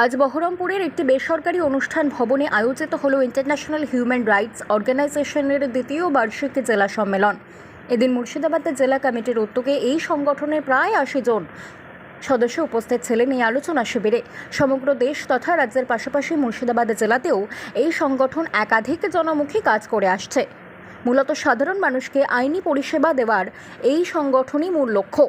আজ বহরমপুরের একটি বেসরকারি অনুষ্ঠান ভবনে আয়োজিত হলো ইন্টারন্যাশনাল হিউম্যান রাইটস অর্গানাইজেশনের দ্বিতীয় বার্ষিক জেলা সম্মেলন। এদিন মুর্শিদাবাদের জেলা কমিটির উদ্যোগে এই সংগঠনের প্রায় আশি জন সদস্য উপস্থিত ছিলেন এই আলোচনা শিবিরে। সমগ্র দেশ তথা রাজ্যের পাশাপাশি মুর্শিদাবাদ জেলাতেও এই সংগঠন একাধিক জনমুখী কাজ করে আসছে। মূলত সাধারণ মানুষকে আইনি পরিষেবা দেওয়ার এই সংগঠনই মূল লক্ষ্য।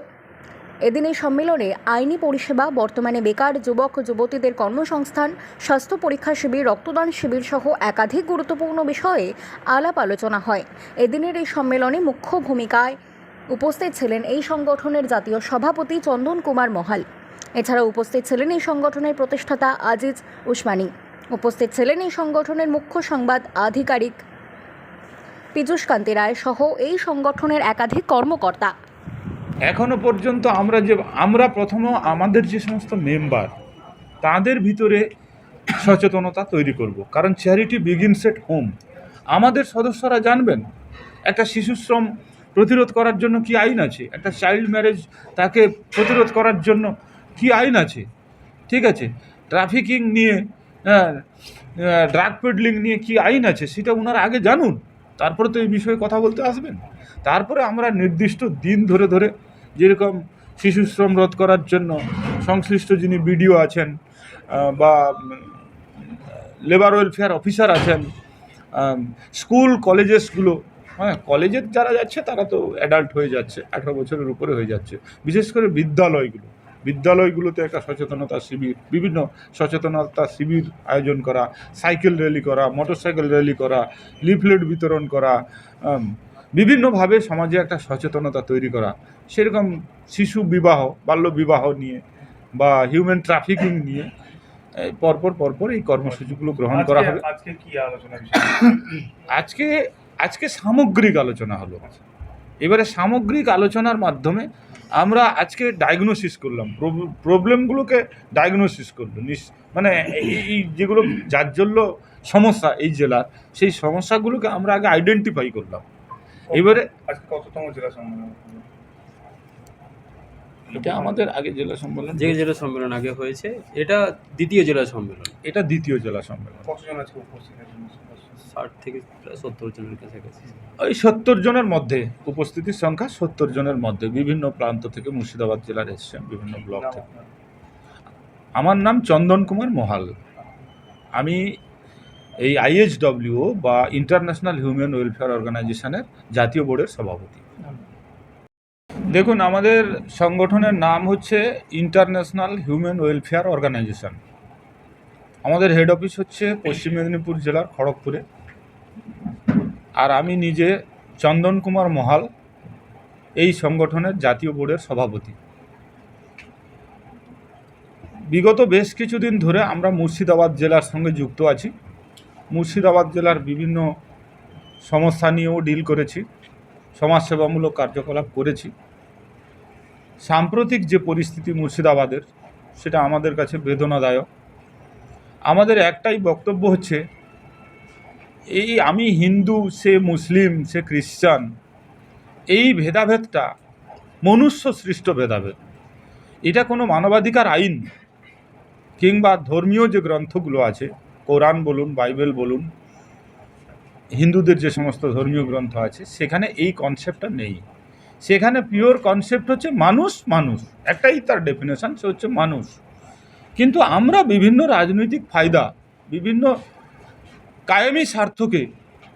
এদিন এই সম্মেলনে আইনি পরিষেবা, বর্তমানে বেকার যুবক, যুবতীদের কর্মসংস্থান, স্বাস্থ্য পরীক্ষা শিবির, রক্তদান শিবির সহ একাধিক গুরুত্বপূর্ণ বিষয়ে আলাপ আলোচনা হয়। এদিনের এই সম্মেলনে মুখ্য ভূমিকায় উপস্থিত ছিলেন এই সংগঠনের জাতীয় সভাপতি চন্দন কুমার মহাল। এছাড়া উপস্থিত ছিলেন এই সংগঠনের প্রতিষ্ঠাতা আজিজ উসমানী। উপস্থিত ছিলেন এই সংগঠনের মুখ্য সংবাদ আধিকারিক পীযূষ কান্তি রায় সহ এই সংগঠনের একাধিক কর্মকর্তা। এখনও পর্যন্ত আমরা যে, আমরা প্রথম আমাদের যে সমস্ত মেম্বার তাদের ভিতরে সচেতনতা তৈরি করব। কারণ চ্যারিটি বিগিনস এট হোম আমাদের সদস্যরা জানবেন, একটা শিশুশ্রম প্রতিরোধ করার জন্য কি আইন আছে? একটা চাইল্ড ম্যারেজ তাকে প্রতিরোধ করার জন্য কি আইন আছে? ঠিক আছে? ট্রাফিকিং নিয়ে ড্রাগ পেডলিং নিয়ে কি আইন আছে? সেটা ওনারা আগে জানুন। তারপরে তো এই বিষয়ে কথা বলতে আসবেন। তারপরে আমরা নির্দিষ্ট দিন ধরে ধরে যেরকম শিশু শ্রম রোধ করার জন্য সংশ্লিষ্ট যিনি বিডিও আছেন বা লেবার ওয়েলফেয়ার অফিসার আছেন স্কুল কলেজেসগুলো হ্যাঁ কলেজের যারা যাচ্ছে তারা তো অ্যাডাল্ট হয়ে যাচ্ছে, আঠারো বছরের উপরে হয়ে যাচ্ছে। বিশেষ করে বিদ্যালয়গুলো, বিদ্যালয়গুলোতে একটা সচেতনতা শিবির, বিভিন্ন সচেতনতা শিবির আয়োজন করা, সাইকেল র্যালি করা মোটরসাইকেল র্যালি করা লিফলেট বিতরণ করা বিভিন্নভাবে সমাজে একটা সচেতনতা তৈরি করা। সেরকম শিশু বিবাহ বাল্য বিবাহ নিয়ে বা হিউম্যান ট্রাফিকিং নিয়ে পরপর পরপর এই কর্মসূচিগুলো গ্রহণ করা হবে আজকে- কি আলোচনা আজকে আজকে সামগ্রিক আলোচনা হলো। এবারে সামগ্রিক আলোচনার মাধ্যমে আমরা আজকে ডায়াগনোসিস করলাম। প্রবলেমগুলোকে ডায়াগনোসিস করল। মানে এই- যেগুলো যার জাজ্জল্য সমস্যা এই জেলার সেই সমস্যাগুলোকে আমরা আগে আইডেন্টিফাই করলাম। এবারে কততম জেলা সম্মেলন? এটা আমাদের আগে জেলা সম্মেলন যে জেলা সম্মেলন আগে হয়েছে এটা দ্বিতীয় জেলা সম্মেলন। এটা দ্বিতীয় জেলা সম্মেলন। কতজন আজকে উপস্থিত ষাট থেকে প্রায় সত্তর জনের কাছাকাছি। ওই সত্তর জনের মধ্যে উপস্থিতির সংখ্যা সত্তর জনের মধ্যে বিভিন্ন প্রান্ত থেকে মুর্শিদাবাদ জেলার এসছেন বিভিন্ন ব্লক থেকে। আমার নাম চন্দন কুমার মহাল। আমি এই আইএইচডব্লিউ বা ইন্টারন্যাশনাল হিউম্যান ওয়েলফেয়ার অর্গানাইজেশনের জাতীয় বোর্ডের সভাপতি। দেখুন, আমাদের সংগঠনের নাম হচ্ছে ইন্টারন্যাশনাল হিউম্যান ওয়েলফেয়ার অর্গানাইজেশন আমাদের হেড অফিস হচ্ছে পশ্চিম মেদিনীপুর জেলার খড়গপুরে। আর আমি নিজে চন্দন কুমার মহাল, এই সংগঠনের জাতীয় বোর্ডের সভাপতি। বিগত বেশ কিছুদিন ধরে আমরা মুর্শিদাবাদ জেলার সঙ্গে যুক্ত আছি। মুর্শিদাবাদ জেলার বিভিন্ন সমস্যা নিয়েও ডিল করেছি। সমাজসেবামূলক কার্যকলাপ করেছি। সাম্প্রতিক যে পরিস্থিতি মুর্শিদাবাদের, সেটা আমাদের কাছে বেদনাদায়ক। আমাদের একটাই বক্তব্য হচ্ছে, এই আমি হিন্দু, সে মুসলিম, সে খ্রিস্টান, এই ভেদাভেদটা মনুষ্য সৃষ্ট ভেদাভেদ। এটা কোনো মানবাধিকার আইন কিংবা ধর্মীয় যে গ্রন্থগুলো আছে কোরআন বলুন, বাইবেল বলুন, হিন্দুদের যে সমস্ত ধর্মীয় গ্রন্থ আছে, সেখানে এই কনসেপ্টটা নেই। সেখানে পিওর কনসেপ্ট হচ্ছে মানুষ মানুষ। একটাই তার ডেফিনেশন সে হচ্ছে মানুষ। কিন্তু আমরা বিভিন্ন রাজনৈতিক ফায়দা, বিভিন্ন কায়েমি স্বার্থকে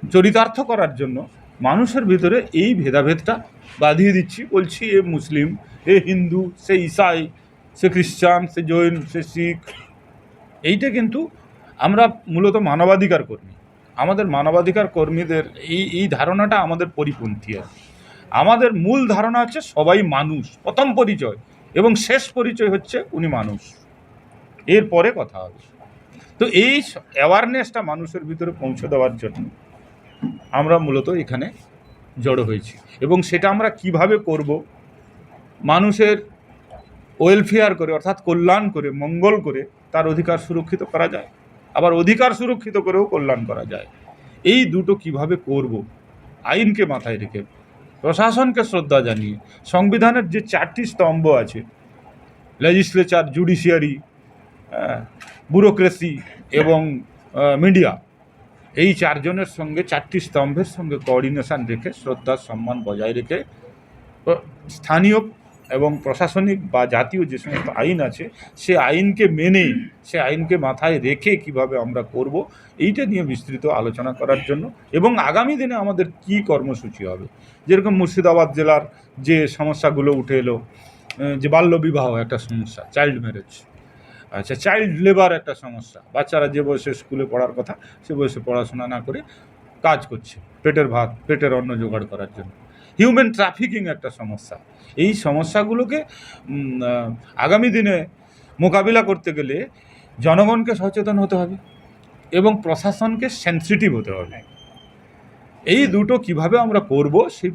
চরিতার্থ করার জন্য মানুষের ভিতরে এই ভেদাভেদটা বাঁধিয়ে দিচ্ছি, বলছি, এ মুসলিম, এ হিন্দু, সে ইসাই, সে খ্রিস্টান, সে জৈন, সে শিখ, এইটা কিন্তু আমরা মূলত মানবাধিকার কর্মী। আমাদের মানবাধিকার কর্মীদের এই এই ধারণাটা আমাদের পরিপন্থী আর আমাদের মূল ধারণা হচ্ছে সবাই মানুষ, প্রথম পরিচয় এবং শেষ পরিচয় হচ্ছে উনি মানুষ। এরপরে কথা হবে। তো এই অ্যাওয়ারনেসটা মানুষের ভিতরে পৌঁছে দেওয়ার জন্য আমরা মূলত এখানে জড়ো হয়েছি এবং সেটা আমরা কীভাবে করব? মানুষের ওয়েলফেয়ার করে, অর্থাৎ কল্যাণ করে, মঙ্গল করে তার অধিকার সুরক্ষিত করা যায়? আবার অধিকার সুরক্ষিত করেও কল্যাণ করা যায়। এই দুটো কীভাবে করব? আইনকে মাথায় রেখে, প্রশাসনকে শ্রদ্ধা জানিয়ে, সংবিধানের যে চারটি স্তম্ভ আছে লেজিসলেচার জুডিশিয়ারি ব্যুরোক্রেসি এবং মিডিয়া এই চারজনের সঙ্গে, চারটি স্তম্ভের সঙ্গে কোঅর্ডিনেশন রেখে শ্রদ্ধা সম্মান বজায় রেখে স্থানীয় এবং প্রশাসনিক বা জাতীয় যে সমস্ত আইন আছে, সে আইনকে মেনে সে আইনকে মাথায় রেখে কীভাবে আমরা করব, এইটা নিয়ে বিস্তৃত আলোচনা করার জন্য এবং আগামী দিনে আমাদের কি কর্মসূচি হবে? যেরকম মুর্শিদাবাদ জেলার যে সমস্যাগুলো উঠে এলো যে বাল্যবিবাহ একটা সমস্যা চাইল্ড ম্যারেজ আচ্ছা চাইল্ড লেবার একটা সমস্যা, বাচ্চারা যে বয়সে স্কুলে পড়ার কথা, সে বয়সে পড়াশোনা না করে কাজ করছে, পেটের ভাত, পেটের অন্ন জোগাড় করার জন্য। হিউম্যান ট্রাফিকিং একটা সমস্যা। এই সমস্যাগুলোকে আগামী দিনে মোকাবিলা করতে গেলে জনগণকে সচেতন হতে হবে এবং প্রশাসনকে সেন্সিটিভ হতে হবে। এই দুটো কীভাবে আমরা করব সেই